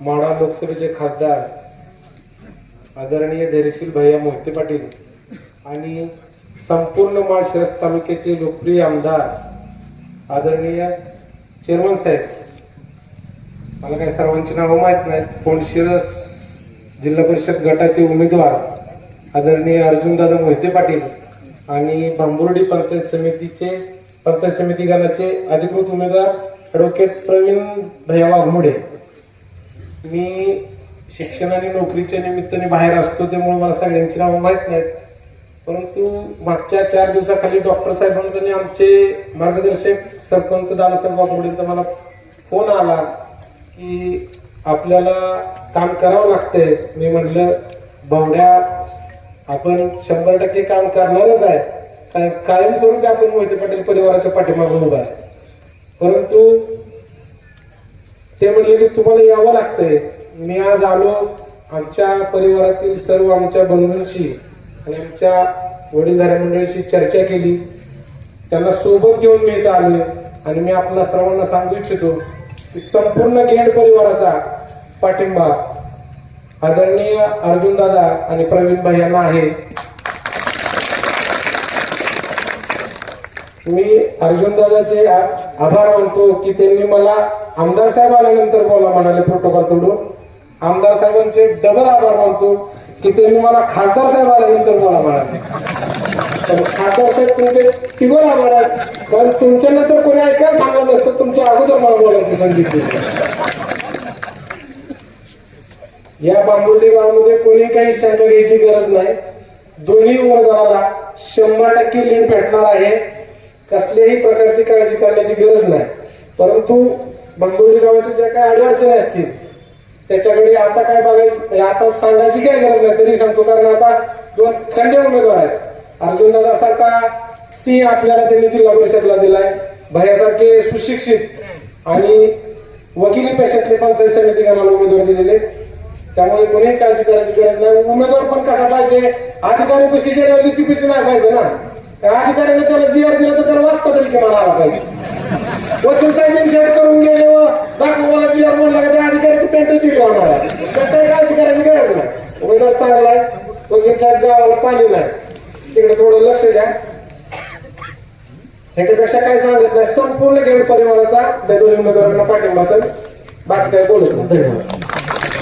माढा लोकसभेचे खासदार आदरणीय धैर्यशील भैया मोहिते पाटील आणि संपूर्ण माळशिरस तालुक्याचे लोकप्रिय आमदार आदरणीय चेअरमन साहेब. मला काही सर्वांची नावं माहीत नाहीत कोंडशिरस जिल्हा परिषद गटाचे उमेदवार आदरणीय अर्जुनदादा मोहिते पाटील आणि भांबुर्डी पंचायत समितीचे पंचायत समिती गणाचे अधिकृत उमेदवार ॲडव्होकेट प्रवीण भैया वाघमोडे. मी शिक्षण आणि नोकरीच्या निमित्ताने बाहेर असतो त्यामुळे मला सगळ्यांची नावं माहीत नाहीत. परंतु मागच्या चार दिवसाखाली डॉक्टर साहेबांचं आणि आमचे मार्गदर्शक सरपंच दादासाहेब वाघमोडेंचा मला फोन आला की आपल्याला काम करावं लागतंय. मी म्हटलं बवड्या आपण शंभर टक्के काम करणारच आहे. कारण कायमस्वरूपी आपण मोहिते पाटील परिवाराच्या पाठीमागून उभा आहे. परंतु ते म्हणले की तुम्हाला यावं लागतंय. मी आज आलो आमच्या परिवारातील सर्व आमच्या बंधूंशी आणि आमच्या वडीलधाऱ्या मंडळीशी चर्चा केली. त्यांना सोबत घेऊन मी इथं आलोय आणि मी आपल्या सर्वांना सांगू इच्छितो की संपूर्ण गेड परिवाराचा पाठिंबा आदरणीय अर्जुन दादा आणि प्रवीण भाई यांना आहे. मी अर्जुनदादाचे आ- आभार मानतो की त्यांनी मला आमदार साहेब आल्यानंतर बोला म्हणाले प्रोटोकॉल तोडून. आमदार साहेबांचे डबल आभार मानतो की त्यांनी मला खासदार साहेब आल्यानंतर बोला म्हणाले. तर खासदार साहेब तुमचे तिघोर आभार आहेत पण तुमच्या नंतर कोणी ऐकायला थांबलं नसतं तुमच्या अगोदर मला बोलायची संधी दिली. या बांबुर्डी गावामध्ये कोणी काही शंका घ्यायची गरज नाही. दोन्ही उमेदवाराला शंभर टक्के लीड भेटणार आहे. कसल्याही प्रकारची काळजी करण्याची गरज नाही. परंतु बांबुर्डी गावाच्या ज्या काही अडचणी असतील त्याच्याकडे आता काय बघायचं म्हणजे आता सांगायची काही गरज नाही तरी सांगतो कारण आता दोन खंडे उमेदवार आहेत. अर्जुनदादा सारखा सिंह आपल्याला त्यांनी जिल्हा परिषदला दिलाय. भयासारखे सुशिक्षित आणि वकिली पेशातले पंचायत समिती गणाला उमेदवार दिलेले त्यामुळे कोणीही काळजी करायची गरज नाही. उमेदवार पण कसा पाहिजे? अधिकारी पशी गेल्यावर लिचिपिची नाही पाहिजे ना. त्या अधिकाऱ्याने त्याला जी आर दिला तर त्याला वाचता तरी किमान आला पाहिजे. वकील साहेब सेट करून गेले व दाखव मला जी म्हणला का? त्या अधिकाऱ्याची पेंट दिली होणार? तर काही काळजी करायची गरज नाही. उमेदवार चांगला आहे. वकील साहेब गावाला पाणी नाही तिकडे थोडं लक्ष द्या. ह्याच्यापेक्षा काय सांगत नाही. संपूर्ण गेम परिवाराचा त्या दोन्ही उमेदवारांना पाठिंबा असेल. बाकी काय बोलत नाही. धन्यवाद.